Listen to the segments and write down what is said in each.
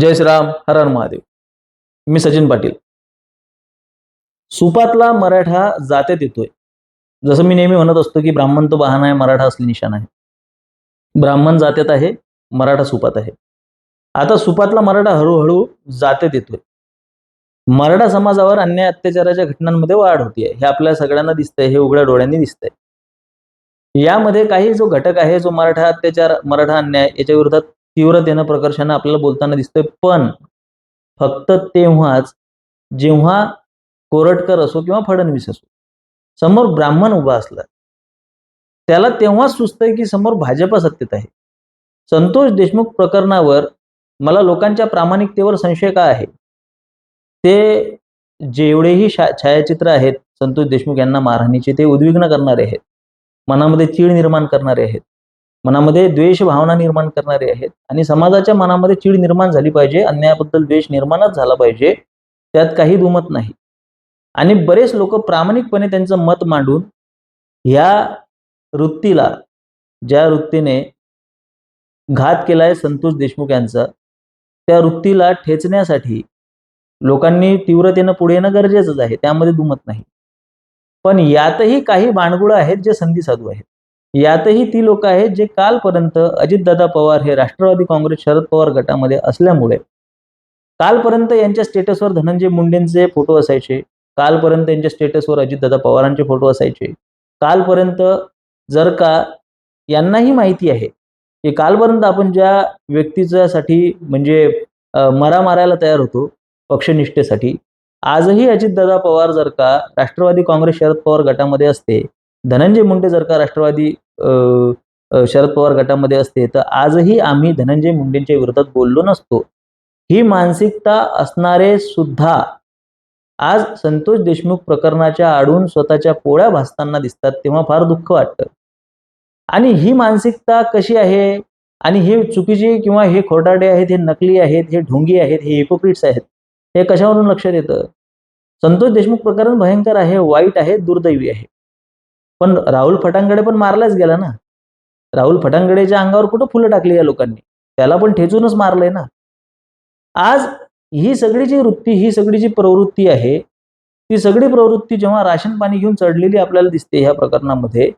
जय श्रीराम हर हर महादेव. मी सचिन पाटील. सुपातला मराठा जात्यात येतोय. जसं मी नेहमी म्हणत असतो की ब्राह्मण तो बहाणा आहे मराठा असली निशाण आहे. ब्राह्मण जात्यात आहे मराठा सुपात आहे. आता सुपातला मराठा हळूहळू जात्यात येतोय. मराठा समाजावर अन्याय अत्याचाराच्या घटनांमध्ये वाढ होतीये. हे आपल्या सगळ्यांना दिसतंय हे उघड्या डोळ्यांनी दिसतंय. यामध्ये काही जो घटक आहे जो मराठा अत्याचार मराठा अन्याय याच्या विरोधात तीव्रतेनं प्रकर्षानं आपल्याला बोलताना दिसतोय. पण फक्त तेव्हाच जेव्हा कोरटकर असो किंवा फडणवीस असो समोर ब्राह्मण उभा असला त्याला तेव्हाच सुचतंय की समोर भाजप सत्तेत आहे. संतोष देशमुख प्रकरणावर मला लोकांच्या प्रामाणिकतेवर संशय का आहे? ते जेवढेही शा छायाचित्र आहेत संतोष देशमुख यांना मारहाणीचे ते उद्विग्न करणारे आहेत. मनामध्ये चीड निर्माण करणारे आहेत. मनामध्ये द्वेष भावना निर्माण करणारे आहेत. आणि समाजाच्या मनामध्ये चीड निर्माण झाली पाहिजे. अन्यायाबद्दल द्वेष निर्माणच झाला पाहिजे. त्यात काही दुमत नाही. आणि बरेच लोक प्रामाणिकपणे त्यांचं मत मांडून ह्या वृत्तीला ज्या वृत्तीने घात केलाय संतोष देशमुख यांचा त्या वृत्तीला ठेचण्यासाठी लोकांनी तीव्रतेनं पुढे येणं गरजेचंच आहे. त्यामध्ये दुमत नाही. पण यातही काही बाणगुळं आहेत जे संधी साधू आहेत. यातही ती लोक आहेत जे कालपर्यंत अजितदादा पवार हे राष्ट्रवादी काँग्रेस शरद पवार गटामध्ये असल्यामुळे कालपर्यंत यांच्या स्टेटसवर धनंजय मुंडेंचे फोटो असायचे. कालपर्यंत यांच्या स्टेटसवर अजितदादा पवारांचे फोटो असायचे. कालपर्यंत जर का यांनाही माहिती आहे की कालपर्यंत आपण ज्या व्यक्तीच्यासाठी म्हणजे मरा मारायला तयार होतो पक्षनिष्ठेसाठी आजही अजितदादा पवार जर का राष्ट्रवादी काँग्रेस शरद पवार गटामध्ये असते धनंजय मुंडे जर का राष्ट्रवादी अं, शरद पवार गटामध्ये असते तर आजही आम्ही धनंजय मुंडेंच्या विरोधात बोललो नसतो. ही मानसिकता असणारे सुद्धा आज संतोष देशमुख प्रकरणाच्या आडून स्वतःच्या पोळ्या भासताना दिसतात तेव्हा फार दुःख वाटतं. आणि ही मानसिकता कशी आहे? आणि हे चुकीचे किंवा हे खोटाडे आहेत हे नकली आहेत हे ढोंगी आहेत हे हिपोक्रिट्स आहेत हे कशावरून लक्षात येतं संतोष देशमुख प्रकरण भयंकर आहे वाईट आहे दुर्दैवी आहे. पण राहुल फटांगडे पण मारलाच गेला ना. राहुल फटांगडेच्या अंगावर कुठं फुलं टाकली या लोकांनी? त्याला पण ठेचूनच मारलंय ना. आज ही सगळी जी वृत्ती ही सगळी जी प्रवृत्ती आहे ती सगळी प्रवृत्ती जेव्हा राशन पाणी घेऊन चढलेली आपल्याला दिसते ह्या प्रकरणामध्ये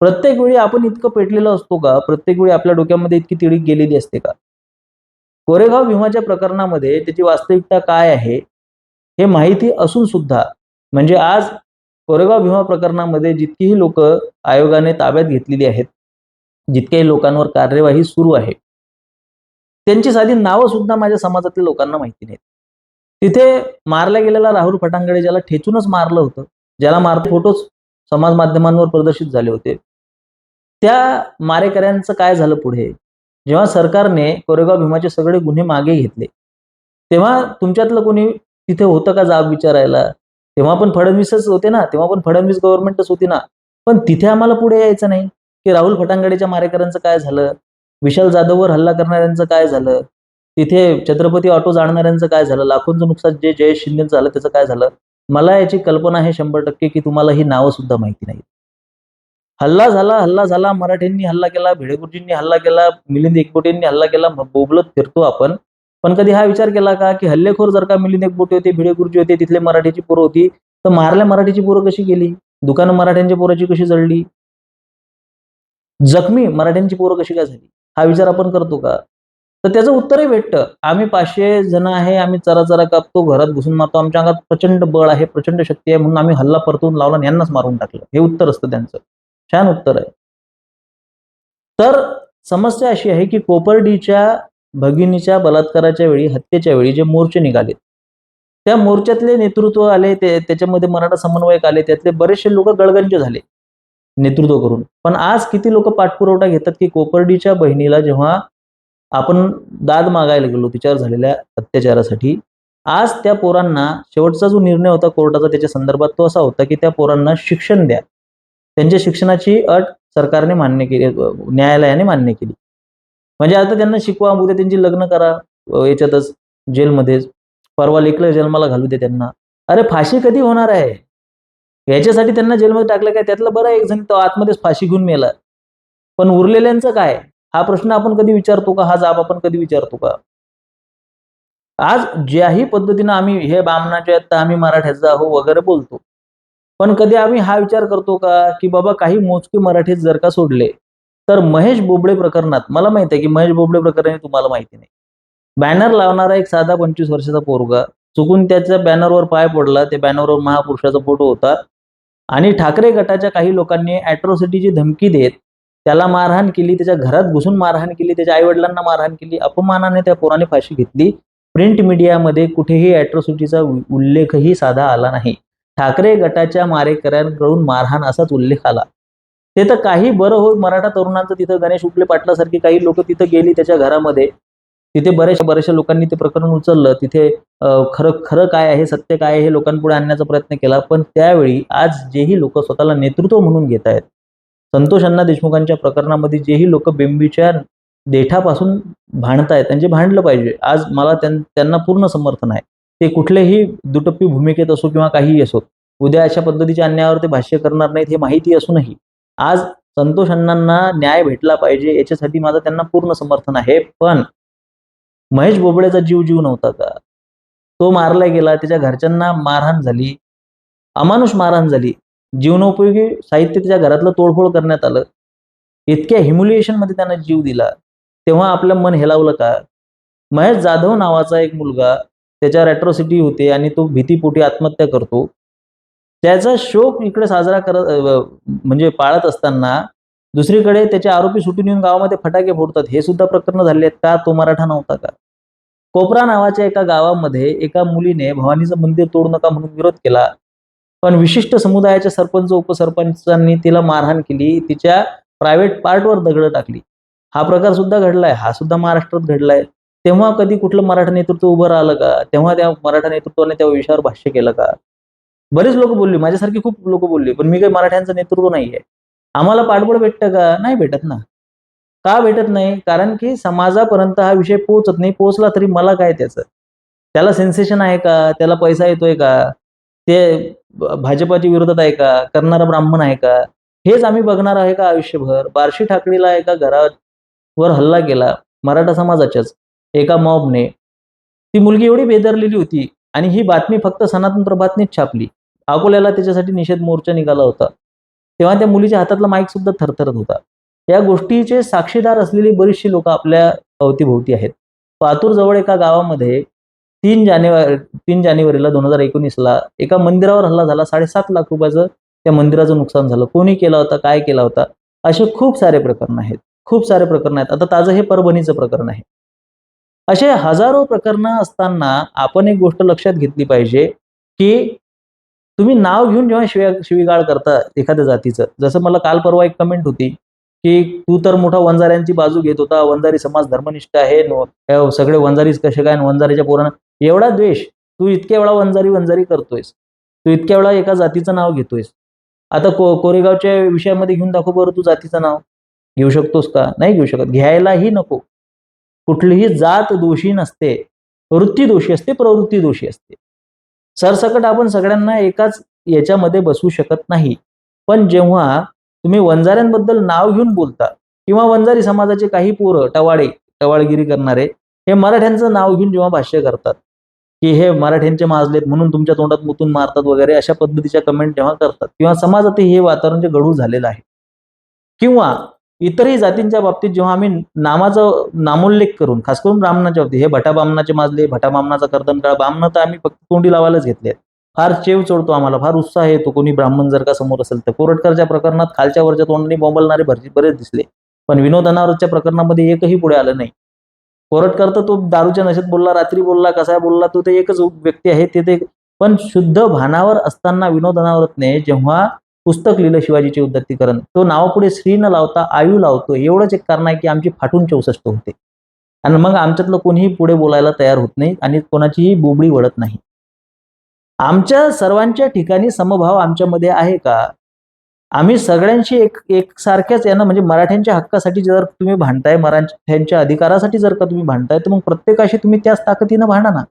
प्रत्येक वेळी आपण इतकं पेटलेलं असतो का? प्रत्येक वेळी आपल्या डोक्यामध्ये इतकी तिडीक गेलेली असते का? कोरेगाव भीमाच्या प्रकरणामध्ये त्याची वास्तविकता काय आहे हे माहिती असून सुद्धा म्हणजे आज कोरेगाव भीमा प्रकरणामध्ये जितकीही लोक आयोगाने ताब्यात घेतलेली आहेत जितक्याही लोकांवर कार्यवाही सुरू आहे त्यांची साधी नावं सुद्धा माझ्या समाजातील लोकांना माहिती नाहीत. तिथे मारल्या गेलेला राहुल फटांगडे ज्याला ठेचूनच मारलं होतं ज्याला मार फोटोच समाज माध्यमांवर प्रदर्शित झाले होते. त्या मारेकऱ्यांचं काय झालं पुढे? जेव्हा सरकारने कोरेगाव भीमाचे सगळे गुन्हे मागे घेतले तेव्हा तुमच्यातलं कोणी तिथे होतं का जाब विचारायला? तेव्हा पण फडणवीसच होते ना तेव्हा पण फडणवीस गव्हर्नमेंटच होती ना. पण तिथे आम्हाला पुढे यायचं नाही. की राहुल फटांगडेच्या मारेकऱ्यांचं काय झालं? विशाल जाधववर हल्ला करणाऱ्यांचं काय झालं? तिथे छत्रपती ऑटो जाणणाऱ्यांचं काय झालं? लाखोंचं नुकसान जे जयेश शिंदेचं झालं त्याचं काय झालं? मला याची कल्पना आहे शंभर टक्के की तुम्हाला ही नावं सुद्धा माहिती नाही हल्ला झाला हल्ला झाला. मराठ्यांनी हल्ला केला भिडेगुरुजींनी हल्ला केला मिलिंद एकबोटेंनी हल्ला केला. बोबलत फिरतो आपण. पण कधी हा विचार केला का की हल्लेखोर जर का मिलिंद एकबोटे होते भिडेगुरुजी होते तिथले मराठीची पोरं होती तर मारल्या मराठीची पोरं कशी गेली? दुकानं मराठ्यांच्या पोराची कशी जळली? जखमी मराठ्यांची पोरं कशी काय झाली? हा विचार आपण करतो का? तर त्याचं उत्तरही भेटतं. आम्ही पाचशे जण आहे आम्ही चरा चरा कापतो घरात घुसून मारतो आमच्या अंगात प्रचंड बळ आहे प्रचंड शक्ती आहे म्हणून आम्ही हल्ला परतून लावला आणि यांनाच मारून टाकलं. हे उत्तर असतं त्यांचं. छान उत्तर आहे. तर समस्या अशी आहे की कोपर्डीच्या भगिनीच्या बलात्काराच्या वेळी हत्येच्या वेळी जे मोर्चे निघाले. त्या मोर्चातले नेतृत्व आले ते त्याच्यामध्ये मराठा समन्वयक आले त्यातले बरेचसे लोक गळगंज झाले नेतृत्व करून. पण आज किती लोक पाठपुरवठा घेतात की कोपर्डीच्या बहिणीला जेव्हा आपण दाद मागायला गेलो तिच्यावर झालेल्या अत्याचारासाठी आज त्या पोरांना शेवटचा जो निर्णय होता कोर्टाचा त्याच्या संदर्भात तो असा होता की त्या पोरांना शिक्षण द्या. त्यांच्या शिक्षणाची अट सरकारने मान्य केली न्यायालयाने मान्य केली. म्हणजे आता त्यांना शिकवा उद्या त्यांची लग्न करा याच्यातच जेलमध्येच. परवा लेखलं जन्माला घालू दे त्यांना. अरे फाशी कधी होणार आहे? याच्यासाठी त्यांना जेलमध्ये टाकलं काय? त्यातलं बरं एक जण तो आतमध्येच फाशी घेऊन मेला. पण उरलेल्यांचं काय? हा प्रश्न आपण कधी विचारतो का? हा जाब आपण कधी विचारतो का? आज ज्याही पद्धतीनं आम्ही हे बामणाचे आहेत तर आम्ही मराठ्याचा आहो वगैरे बोलतो. पण कधी आम्ही हा विचार करतो का? की बाबा काही मोजके मराठीत जर का सोडले तर महेश बोबडे प्रकरणात मला माहिती आहे की महेश बोबडे प्रकरणी तुम्हाला माहिती नाही. बॅनर लावणारा एक साधा पंचवीस वर्षाचा पोरगा चुकून त्याच्या बॅनरवर पाय पडला त्या बॅनरवर महापुरुषाचा फोटो होता आणि ठाकरे गटाच्या काही लोकांनी अॅट्रॉसिटीची धमकी देत त्याला मारहाण केली त्याच्या घरात घुसून मारहाण केली त्याच्या आईवडिलांना मारहाण केली अपमानाने त्या पोराने फाशी घेतली. प्रिंट मीडियामध्ये कुठेही अॅट्रॉसिटीचा उल्लेखही साधा आला नाही. ठाकरे गटाच्या मारेकऱ्यांकडून मारहाण असाच उल्लेख आला. ते तर काही बरं हो मराठा तरुणांचं तिथं गणेश उपले पाटलासारखी काही लोक तिथं गेली त्याच्या घरामध्ये. तिथे बऱ्याचशा बऱ्याचशा लोकांनी ते प्रकरण उचललं. तिथे खरं खरं काय आहे सत्य काय आहे हे लोकांपुढे आणण्याचा प्रयत्न केला. पण त्यावेळी आज जेही लोक स्वतःला नेतृत्व म्हणून घेत आहेत संतोष अण्णा देशमुखांच्या प्रकरणामध्ये जेही लोक बेंबीच्या देठापासून भांडतायत त्यांचे भांडलं पाहिजे. आज मला त्यां- त्यांना पूर्ण समर्थन आहे. ते कुठलेही दुटप्पी भूमिकेत असो किंवा काहीही असो उद्या अशा पद्धतीच्या अन्यायावर ते भाष्य करणार नाहीत हे माहिती असूनही. आज संतोष अण्णांना न्याय भेटला पाहिजे याच्यासाठी माझं त्यांना पूर्ण समर्थन आहे. पण महेश बोबडेचा जीव जीव नव्हता का? तो मारला गेला त्याच्या घरच्यांना मारहाण झाली अमानुष मारहाण झाली. जीवनोपयोगी साहित्य त्याच्या घरातलं तोडफोड करण्यात आलं. इतक्या humiliation मध्ये त्यानं जीव दिला. तेव्हा आपलं मन हेलावलं का? महेश जाधव नावाचा एक मुलगा त्याच्यावर अॅट्रॉसिटी होते आणि तो भीतीपोटी आत्महत्या करतो. त्याचा शोक इकडे साजरा करत म्हणजे पाळत असताना दुसरीकडे त्याचे आरोपी सुटून येऊन गावामध्ये फटाके फोडतात. हे सुद्धा प्रकरण झाले आहेत का? तो मराठा नव्हता का? कोपरा नावाच्या एका गावामध्ये एका मुलीने भवानीचं मंदिर तोडू नका म्हणून विरोध केला. पण विशिष्ट समुदायाच्या सरपंच उपसरपंचांनी तिला मारहाण केली. तिच्या प्रायव्हेट पार्टवर दगडं टाकली. हा प्रकार सुद्धा घडलाय. हा सुद्धा महाराष्ट्रात घडलाय. तेव्हा कधी कुठलं मराठा नेतृत्व उभं राहिलं का? तेव्हा त्या मराठा नेतृत्वाने त्या विषयावर भाष्य केलं का? बरेच लोक बोलली माझ्यासारखी खूप लोक बोलली पण मी काही मराठ्यांचं नेतृत्व नाहीये. आम्हाला पाठबळ भेटतं का? नाही भेटत ना. का भेटत नाही? कारण की समाजापर्यंत हा विषय पोहोचत नाही पोहोचला तरी मला काय त्याचं? त्याला सेन्सेशन आहे का? त्याला पैसा येतोय का? ते भाजपाच्या विरोधात आहे का? करणारा ब्राह्मण आहे का? हेच आम्ही बघणार आहे का आयुष्यभर? बार्शी ठाकरेला एका घरावर हल्ला केला मराठा समाजाच्याच एका मॉबने ती मुलगी एवढी बेदरलेली होती आणि ही बातमी फक्त सनातन प्रभातनेच छापली. अकोल्याला त्याच्यासाठी निषेध मोर्चा निघाला होता. तेव्हा त्या मुलीच्या हातातला माईक सुद्धा थरथरत होता. या गोष्टीचे साक्षीदार असलेली बरीचशी लोक आपल्या अवतीभोवती आहेत. पातूरजवळ एका गावामध्ये तीन जानेवारी तीन जानेवारीला दोन हजार एकोणीसला एका मंदिरावर हल्ला झाला. साडेसात लाख रुपयाचं त्या मंदिराचं नुकसान झालं. कोणी केला होता? काय केला होता? असे खूप सारे प्रकरण आहेत. खूप सारे प्रकरण आहेत. आता ताजं हे परभणीचं प्रकरण आहे. असे हजारो प्रकरणं असताना आपण एक गोष्ट लक्षात घेतली पाहिजे की तुम्ही नाव घेऊन जेव्हा शिव्या शिवीगाळ करता एखाद्या जातीचं जसं मला काल परवा एक कमेंट होती की तू तर मोठा वंजाऱ्यांची बाजू घेत होता वंजारी समाज धर्मनिष्ठ आहे सगळे वंजारीच कसे काय वंजारीच्या पोरानं एवढा द्वेष तू इतक्या वेळा वंजारी वंजारी करतोयस तू इतक्या वेळा एका जातीचं नाव घेतोयस. आता को कोरेगावच्या विषयामध्ये घेऊन दाखव बरं तू जातीचं नाव. घेऊ शकतोस का? नाही घेऊ शकत. घ्यायलाही नको. कुठलीही जात दोषी नसते. वृत्ती दोषी असते प्रवृत्ती दोषी असते. सरसकट आपण सगळ्यांना एकाच याच्यामध्ये बसवू शकत नाही. पण जेव्हा तुम्ही वंजाऱ्यांबद्दल नाव घेऊन बोलता किंवा वंजारी समाजाचे काही पोरं टवाळे टवाळगिरी करणारे हे मराठ्यांचं नाव घेऊन जेव्हा भाष्य करतात की हे मराठ्यांचे माजलेत म्हणून तुमच्या तोंडात मुतून मारतात वगैरे अशा पद्धतीच्या कमेंट जेव्हा करतात किंवा समाजातही हे वातावरण जे गढूळ झालेलं आहे. किंवा इतरही जातींच्या बाबतीत जेव्हा आम्ही नामाचा नामोल्लेख करून खास करून ब्राह्मणाच्या बाबतीत हे भटा बामणाचे माजले भटा बामणाचा कर्दनकाळ बामणं तर आम्ही फक्त तोंडी लावायलाच घेतले फार चेव चढतो आम्हाला फार उत्साह येतो. कोणी ब्राह्मण जर का समोर असेल तर. कोरटकरच्या प्रकरणात खालच्या वरच्या तोंडाने बोंबलणारे भरजी बरेच दिसले. पण विनोद अनावरच्या प्रकरणामध्ये एकही पुढे आलं नाही. कोरटकर तर तो दारूच्या नशेत बोलला रात्री बोलला कसा बोलला तो ते एकच व्यक्ती आहे ते ते पण शुद्ध भानावर असताना विनोद अनावरतने जेव्हा पुस्तक लिहिलं शिवाजीचे उद्धत्तीकरण. तो नावापुढे श्री न लावता आयु लावतो. एवढंच एक कारण आहे की आमची फाटून चौसष्ट होते. आणि मग आमच्यातलं कोणीही पुढे बोलायला तयार होत नाही आणि कोणाचीही बोबडी वळत नाही. आमच्या सर्वांच्या ठिकाणी समभाव आमच्यामध्ये आहे का? आम्ही सगळ्यांशी एक एकसारख्याच यांना म्हणजे मराठ्यांच्या हक्कासाठी जर तुम्ही भांडताय मराठ्यांच्या अधिकारासाठी जर का तुम्ही भांडताय तर मग प्रत्येकाशी तुम्ही त्याच ताकदीनं भांडा ना.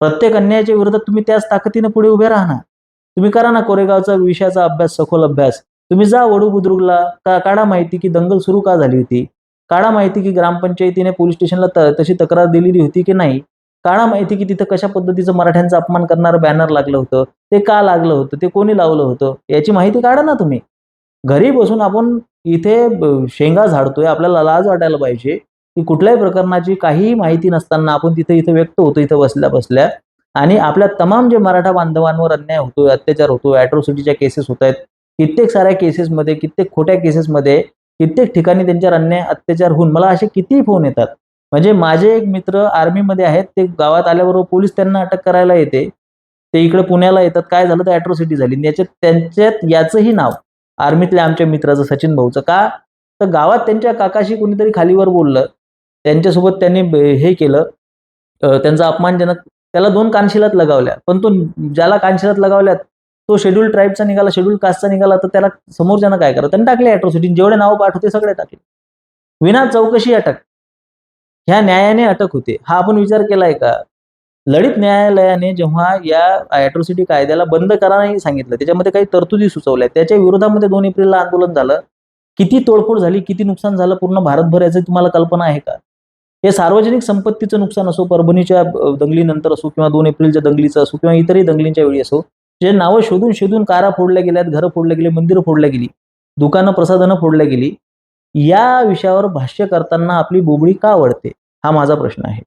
प्रत्येक अन्यायाच्या विरोधात तुम्ही त्याच ताकदीनं पुढे उभे राहणार तुम्ही करा ना कोरेगावचा विषयाचा अभ्यास सखोल अभ्यास. तुम्ही जा वडू बुद्रुकला का काढा माहिती की दंगल सुरू का झाली होती? काढा माहिती की ग्रामपंचायतीने पोलीस स्टेशनला त- तशी तक्रार दिलेली होती की नाही? काळा माहिती की तिथं कशा पद्धतीचं मराठ्यांचा अपमान करणारं बॅनर लागलं होतं? ते का लागलं होतं? ते कोणी लावलं होतं? याची माहिती काढा ना तुम्ही. घरी बसून आपण इथे शेंगा झाडतोय आपल्याला लाज वाटायला पाहिजे. की कुठल्याही प्रकरणाची काहीही माहिती नसताना आपण तिथे इथे व्यक्त होतो इथं बसल्या बसल्या आणि आपल्या तमाम जे मराठा बांधवांवर अन्याय होतोय अत्याचार होतोय अॅट्रॉसिटीच्या केसेस होत आहेत कित्येक साऱ्या केसेसमध्ये कित्येक खोट्या केसेसमध्ये कित्येक ठिकाणी त्यांच्यावर अन्याय अत्याचार होऊन मला असे कितीही फोन येतात. म्हणजे माझे एक मित्र आर्मीमध्ये आहेत ते गावात आल्याबरोबर पोलीस त्यांना अटक करायला येते. ते इकडे पुण्याला येतात काय झालं तर अॅट्रॉसिटी झाली. याच्यात त्यांच्यात याचंही नाव आर्मीतल्या आमच्या मित्राचं सचिन भाऊचं. का? तर गावात त्यांच्या काकाशी कोणीतरी खालीवर बोललं. त्यांच्यासोबत त्यांनी हे केलं. त्यांचा अपमानजनक त्याला दोन कानशिलात लगावल्या. पण तो ज्याला कानशिलात लगावल्यात तो शेड्यूल ट्राईबचा निघाला शेड्यूल कास्टचा निघाला तर त्याला समोरच्यानं काय करा त्यांनी टाकले अॅट्रॉसिटी जेवढे नावं पाठ होते सगळे टाकले. विना चौकशी अटक. ह्या न्यायाने अटक होते. हा आपण विचार केलाय का? लढित न्यायालयाने जेव्हा या अॅट्रॉसिटी कायद्याला बंद करा नाही सांगितलं त्याच्यामध्ये काही तरतुदी सुचवल्या. त्याच्या विरोधामध्ये दोन एप्रिलला आंदोलन झालं. किती तोडफोड झाली किती नुकसान झालं पूर्ण भारतभर याची तुम्हाला कल्पना आहे का? हे सार्वजनिक संपत्तीचं नुकसान असो परभणीच्या दंगलीनंतर असो किंवा दोन एप्रिलच्या दंगलीचं असो किंवा इतरही दंगलींच्या वेळी असो जे नावं शोधून शोधून कारा फोडल्या गेल्यात घरं फोडल्या गेली मंदिरं फोडल्या गेली दुकानं प्रसाधनं फोडल्या गेली या विषयावर भाष्य करताना आपली बोबडी का वळते? हा माझा प्रश्न आहे.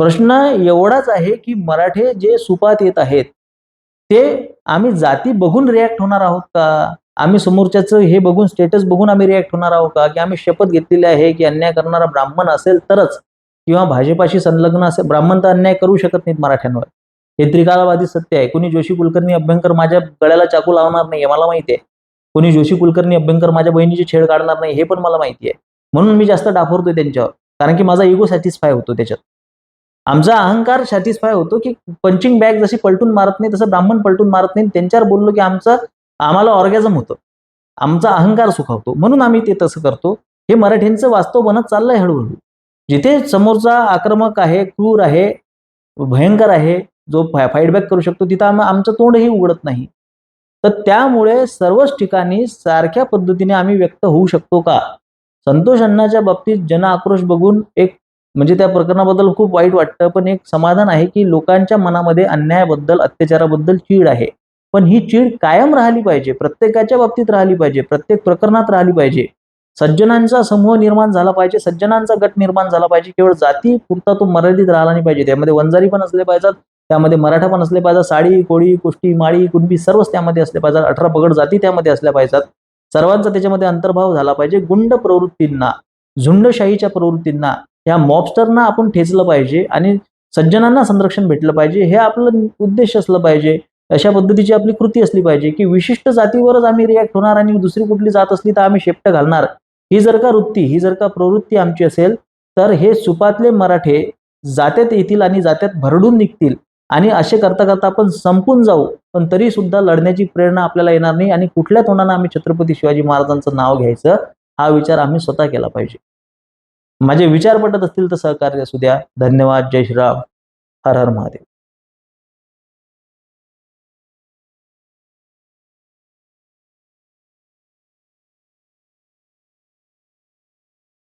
प्रश्न एवढाच आहे की मराठे जे सुपात येत आहेत ते आम्ही जाती बघून रिॲक्ट होणार आहोत का? आम्ही समोरच्याचं हे बघून स्टेटस बघून आम्ही रिॲक्ट होणार आहोत का? की आम्ही शपथ घेतलेली आहे की अन्याय करणारा ब्राह्मण असेल तरच किंवा भाजपाशी संलग्न असेल ब्राह्मण तर अन्याय करू शकत नाहीत मराठ्यांवर. हे त्रिकालावादी सत्य आहे. कोणी जोशी कुलकर्णी अभ्यंकर माझ्या गळ्याला चाकू लावणार नाही मला माहिती आहे कोणी जोशी कुलकर्णी अभ्यंकर माझ्या बहिणीची छेड काढणार नाही हे पण मला माहिती आहे म्हणून मी जास्त डाफरतोय त्यांच्यावर. कारण की माझा इगो सॅटिस्फाय होतो त्याच्यात. आमचा अहंकार सॅटिस्फाय होतो की पंचिंग बॅग जशी पलटून मारत नाही तसं ब्राह्मण पलटून मारत नाही. त्यांच्यावर बोललो की आमचं आम्हाला ऑर्गॅझम होतं. आमचा अहंकार सुखावतो. म्हणून आम्ही ते तसं करतो. हे मराठ्यांचं वास्तव बनत चाललंय हळूहळू. जिथे समोरचा आक्रमक आहे क्रूर आहे भयंकर आहे जो फाईडबॅक करू शकतो तिथं आम आमचं तोंडही उघडत नाही. तर त्यामुळे सर्वच ठिकाणी सारख्या पद्धतीने आम्ही व्यक्त होऊ शकतो का? संतोष अण्णाच्या बाबतीत जन आक्रोश बघून एक म्हणजे त्या प्रकरणाबद्दल खूप वाईट वाटतं पण एक समाधान आहे की लोकांच्या मनामध्ये अन्यायाबद्दल अत्याचाराबद्दल चीड आहे. पण ही चीड कायम राहिली पाहिजे प्रत्येकाच्या बाबतीत राहिली पाहिजे प्रत्येक प्रकरणात राहिली पाहिजे. सज्जनांचा समूह निर्माण झाला पाहिजे सज्जनांचा गट निर्माण झाला पाहिजे केवळ जाती पुरता तो मर्यादित राहिला नाही पाहिजे. त्यामध्ये वंजारी पण असले पाहिजेत त्यामध्ये मराठा पण असले पाहिजेत साडी कोळी कुष्टी माळी कुणबी सर्वच त्यामध्ये असले पाहिजेत अठरा पगड जाती त्यामध्ये असल्या पाहिजेत. सर्वांचा त्याच्यामध्ये अंतर्भाव झाला पाहिजे गुंड प्रवृत्तींना झुंडशाहीच्या प्रवृत्तींना या मॉबस्टरना आपण ठेचलं पाहिजे आणि सज्जनांना संरक्षण भेटलं पाहिजे हे आपलं उद्देश असलं पाहिजे. अशा पद्धतीची आपली कृती असली पाहिजे की विशिष्ट जातीवरच आम्ही रिॲक्ट होणार आणि दुसरी कुठली जात असली तर आम्ही शेपट घालणार. ही जर का वृत्ती ही जर का प्रवृत्ती आमची असेल तर हे सुपातले मराठे जात्यात येतील आणि जात्यात भरडून निघतील आणि असे करता करता आपण संपून जाऊ पण तरी सुद्धा लढण्याची प्रेरणा आपल्याला येणार नाही आणि कुठल्या तोंडानं आम्ही छत्रपती शिवाजी महाराजांचं नाव घ्यायचं हा विचार आम्ही स्वतः केला पाहिजे. माझे विचार पटत असतील तर सहकार्य असू द्या. धन्यवाद. जय श्रीराम. हर हर महादेव.